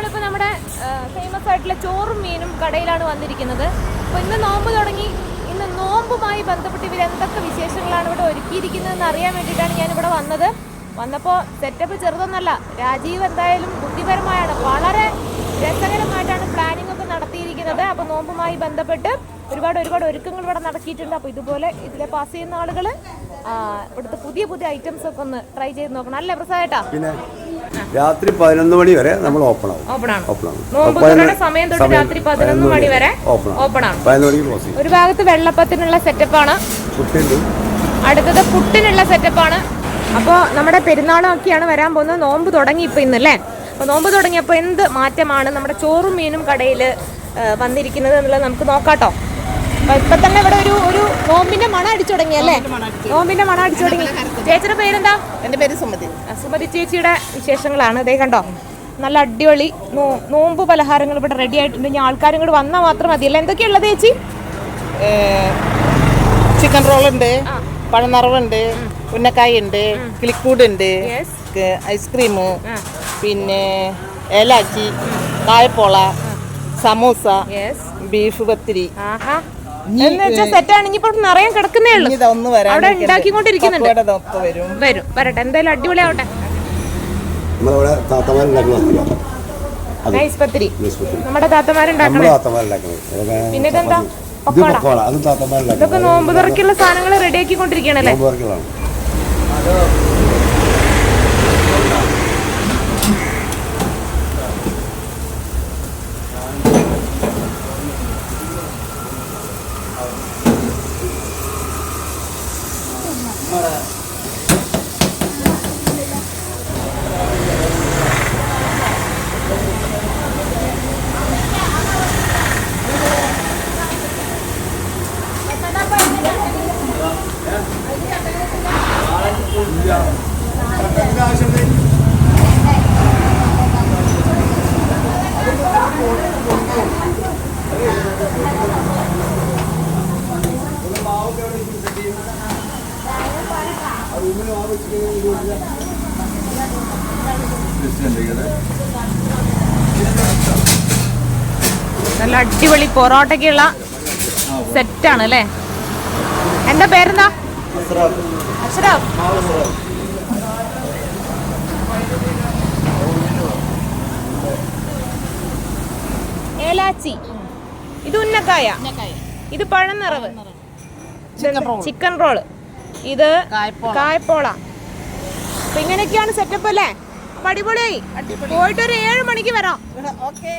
നമ്മളിപ്പോൾ നമ്മുടെ ഫേമസ് ആയിട്ടുള്ള ചോറും മീനും കടയിലാണ് വന്നിരിക്കുന്നത്. അപ്പോൾ ഇന്ന് നോമ്പ് തുടങ്ങി. ഇന്ന് നോമ്പുമായി ബന്ധപ്പെട്ട് ഇവർ എന്തൊക്കെ വിശേഷങ്ങളാണ് ഇവിടെ ഒരുക്കിയിരിക്കുന്നതെന്ന് അറിയാൻ വേണ്ടിയിട്ടാണ് ഞാൻ ഇവിടെ വന്നത്. വന്നപ്പോൾ സെറ്റപ്പ് ചെറുതൊന്നല്ല രാജീവ് എന്തായാലും ബുദ്ധിപരമായാണ്. വളരെ രസകരമായിട്ടാണ് പ്ലാനിംഗ് ഒക്കെ നടത്തിയിരിക്കുന്നത്. അപ്പോൾ നോമ്പുമായി ബന്ധപ്പെട്ട് ഒരുപാട് ഒരുപാട് ഒരുക്കങ്ങൾ ഇവിടെ നടത്തിയിട്ടുണ്ട്. അപ്പോൾ ഇതുപോലെ ഇതിലെ പാസ് ചെയ്യുന്ന ആളുകൾ ഇവിടുത്തെ പുതിയ പുതിയ ഐറ്റംസ് ഒക്കെ ഒന്ന് ട്രൈ ചെയ്ത് നോക്കണം. അല്ലേ പ്രസാദേട്ടാ രാത്രി പതിനൊന്ന് മണി വരെ നമ്മൾ ഓപ്പൺ ആവും. ഓപ്പൺ ആണ്. ഓപ്പൺ ആവും. സമയം തൊട്ട് രാത്രി പതിനൊന്ന് മണി വരെ ഓപ്പൺ ഓപ്പൺ ആണ്. പതിനൊന്ന് മണിക്ക് ക്ലോസ് ചെയ്യും. ഒരു ഭാഗത്ത് വെള്ളപ്പത്തിനുള്ള സെറ്റപ്പാണ് അടുത്തത് പുട്ടിനുള്ള ആണ്. അപ്പോൾ നമ്മുടെ പെരുന്നാളൊക്കെയാണ് വരാൻ പോകുന്നത്. നോമ്പ് തുടങ്ങി ഇപ്പോൾ ഇന്നല്ലേ അപ്പോൾ നോമ്പ് തുടങ്ങിയപ്പോൾ എന്ത് മാറ്റമാണ് നമ്മുടെ ചോറും മീനും കടയിൽ വന്നിരിക്കുന്നത് എന്നുള്ളത് നമുക്ക് നോക്കാട്ടോ അപ്പോൾ ഇപ്പം തന്നെ ഇവിടെ ഒരു ഒരു നോമ്പിന്റെ മണ അടിച്ചു തുടങ്ങി അല്ലേ? നോമ്പിന്റെ മണ അടിച്ചു. തുടങ്ങി. ചേച്ചിയുടെ പേരെന്താ? എന്റെ പേര് സുമതി. സുമതി ചേച്ചിയുടെ വിശേഷങ്ങളാണ്. ഇതേ കണ്ടോ? നല്ല അടിപൊളി നോമ്പ് പലഹാരങ്ങൾ ഇവിടെ റെഡി ആയിട്ടുണ്ട്. ഇനി ആൾക്കാരും കൂടെ വന്നാൽ മാത്രം മതിയല്ല എന്തൊക്കെയുള്ളത് ചേച്ചി? ചിക്കൻ റോളുണ്ട് പഴനറവുണ്ട് ഉന്നക്കായ ഉണ്ട് കിളിക്കൂട് ഉണ്ട്. ഐസ്ക്രീം പിന്നെ ഏലാച്ചി കായപ്പോള സമൂസ ബീഫ് പത്തിരി. എന്ന് വെച്ചാൽ ആണെങ്കിൽ കിടക്കുന്നേ ഉള്ളൂ. അവിടെ ഉണ്ടാക്കിക്കൊണ്ടിരിക്കുന്നുണ്ട്. വരും. വരും. വരട്ടെ. എന്തായാലും അടിപൊളി ആവട്ടെ പത്തിരി. നമ്മുടെ താത്തമാരുണ്ടാക്കണേ. പിന്നെ ഇതെന്താ ഇതൊക്കെ നോമ്പ് തുറക്കുള്ള സാധനങ്ങൾ റെഡി ആക്കിക്കൊണ്ടിരിക്കണല്ലേ നോമ്പ് നല്ല അടിപൊളി പൊറോട്ടയ്ക്കുള്ള സെറ്റാണ് അല്ലേ? എന്താ പേരെന്താ? അഷ്റഫ്. ഏലാച്ചി. ഇത് ഉന്നക്കായ. ഇത് പഴം നിറവ് ചിക്കൻ റോൾ ഇത് കായ്പോള. ഇങ്ങനെയൊക്കെയാണ് സെറ്റപ്പ് അല്ലേ? അടിപൊളിയായി. പോയിട്ട് ഒരു ഏഴ് മണിക്ക് വരാം. ഓക്കെ.